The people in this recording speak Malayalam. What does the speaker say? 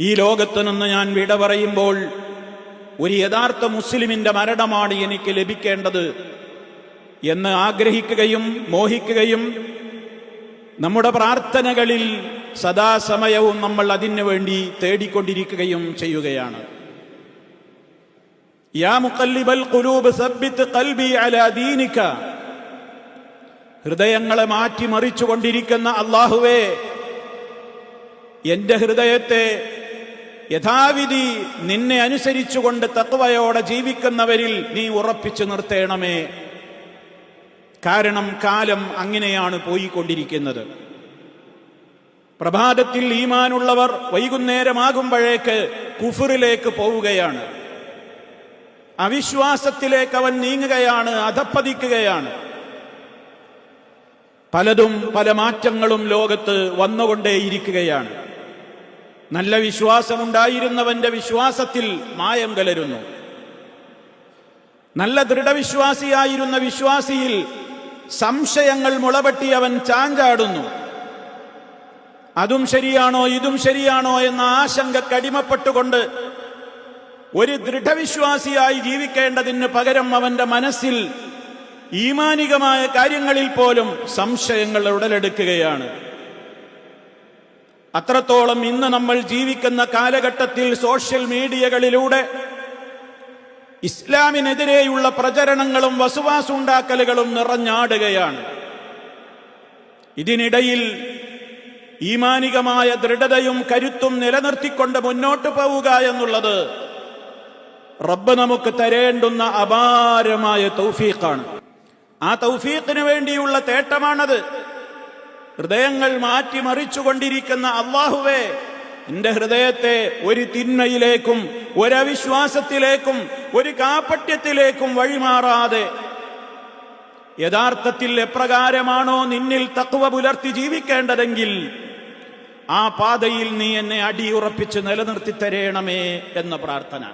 ഈ ലോകത്ത് നിന്ന് ഞാൻ വിട പറയുമ്പോൾ ഒരു യഥാർത്ഥ മുസ്ലിമിന്റെ മരണമാണ് എനിക്ക് ലഭിക്കേണ്ടത് എന്ന് ആഗ്രഹിക്കുകയും മോഹിക്കുകയും നമ്മുടെ പ്രാർത്ഥനകളിൽ സദാസമയവും നമ്മൾ അതിനു വേണ്ടി തേടിക്കൊണ്ടിരിക്കുകയും ചെയ്യുകയാണ്. യാ ഖൽബി അലാ ദീനിക. ഹൃദയങ്ങളെ അള്ളാഹുവേ എന്റെ ഹൃദയത്തെ യഥാവിധി നിന്നെ അനുസരിച്ചുകൊണ്ട് തത്വയോടെ ജീവിക്കുന്നവരിൽ നീ ഉറപ്പിച്ചു നിർത്തേണമേ. കാരണം കാലം അങ്ങനെയാണ് പോയിക്കൊണ്ടിരിക്കുന്നത്. പ്രഭാതത്തിൽ ഈമാനുള്ളവർ വൈകുന്നേരമാകുമ്പോഴേക്ക് കുഫറിലേക്ക് പോവുകയാണ്. അവിശ്വാസത്തിലേക്ക് അവൻ നീങ്ങുകയാണ് അധപ്പതിക്കുകയാണ്. പലതും പല മാറ്റങ്ങളും ലോകത്ത് വന്നുകൊണ്ടേയിരിക്കുകയാണ്. നല്ല വിശ്വാസമുണ്ടായിരുന്നവന്റെ വിശ്വാസത്തിൽ മായം കലരുന്നു. നല്ല ദൃഢവിശ്വാസിയായിരുന്ന വിശ്വാസിയിൽ സംശയങ്ങൾ മുളപെട്ടി അവൻ ചാഞ്ചാടുന്നു. അതും ശരിയാണോ ഇതും ശരിയാണോ എന്ന ആശങ്ക കടിമപ്പെട്ടുകൊണ്ട് ഒരു ദൃഢവിശ്വാസിയായി ജീവിക്കേണ്ടതിന് പകരം അവന്റെ മനസ്സിൽ ഈമാനികമായ കാര്യങ്ങളിൽ പോലും സംശയങ്ങൾ ഉടലെടുക്കുകയാണ്. അത്രത്തോളം ഇന്ന് നമ്മൾ ജീവിക്കുന്ന കാലഘട്ടത്തിൽ സോഷ്യൽ മീഡിയകളിലൂടെ ഇസ്ലാമിനെതിരെയുള്ള പ്രചരണങ്ങളും വസുവാസുണ്ടാക്കലുകളും നിറഞ്ഞാടുകയാണ്. ഇതിനിടയിൽ ഈമാനികമായ ദൃഢതയും കരുത്തും നിലനിർത്തിക്കൊണ്ട് മുന്നോട്ട് പോവുക എന്നുള്ളത് റബ്ബ് നമുക്ക് തരേണ്ടുന്ന അപാരമായ തൗഫീഖാണ്. ആ തൗഫീഖിന് വേണ്ടിയുള്ള തേട്ടമാണത്. ഹൃദയങ്ങൾ മാറ്റിമറിച്ചുകൊണ്ടിരിക്കുന്ന അള്ളാഹുവേ എന്റെ ഹൃദയത്തെ ഒരു തിന്മയിലേക്കും ഒരവിശ്വാസത്തിലേക്കും ഒരു കാപ്പട്യത്തിലേക്കും വഴിമാറാതെ യഥാർത്ഥത്തിൽ എപ്രകാരമാണോ നിന്നിൽ തത്വ പുലർത്തി ജീവിക്കേണ്ടതെങ്കിൽ ആ പാതയിൽ നീ എന്നെ അടിയുറപ്പിച്ച് നിലനിർത്തി തരേണമേ എന്ന പ്രാർത്ഥന.